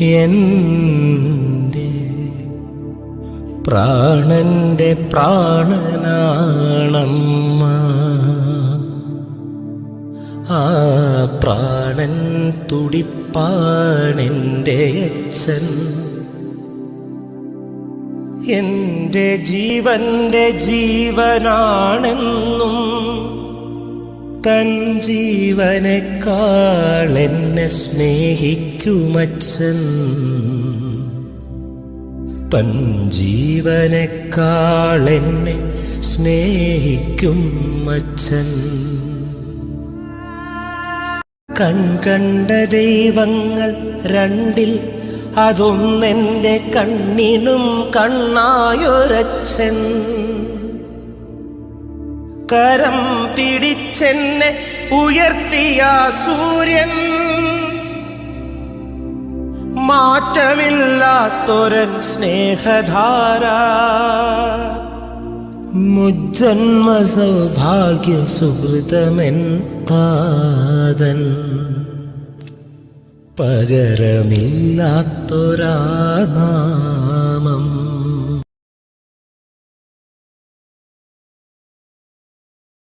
എന്റെ പ്രാണന്റെ പ്രാണനാണമ്മ. ആ പ്രാണൻ തുടിപ്പാണെന്റെ അച്ഛൻ. എന്റെ ജീവന്റെ ജീവനാണെന്നും തൻ ജീവനേക്കാൾ എന്നെ സ്നേഹിക്കുമച്ഛൻ തൻ ജീവനേക്കാൾ എന്നെ സ്നേഹിക്കും അച്ഛൻ കൺകണ്ട ദൈവങ്ങൾ രണ്ടിൽ അതൊന്നെന്റെ കണ്ണിനും കണ്ണായൊരച്ഛൻ. കരം പിടിച്ചെന്നെ ഉയർത്തിയ സൂര്യൻ. മാറ്റമില്ലാത്തൊരൻ സ്നേഹധാര. മുജ്ജന്മ സൗഭാഗ്യ സുഹൃതമെൻ താതൻ.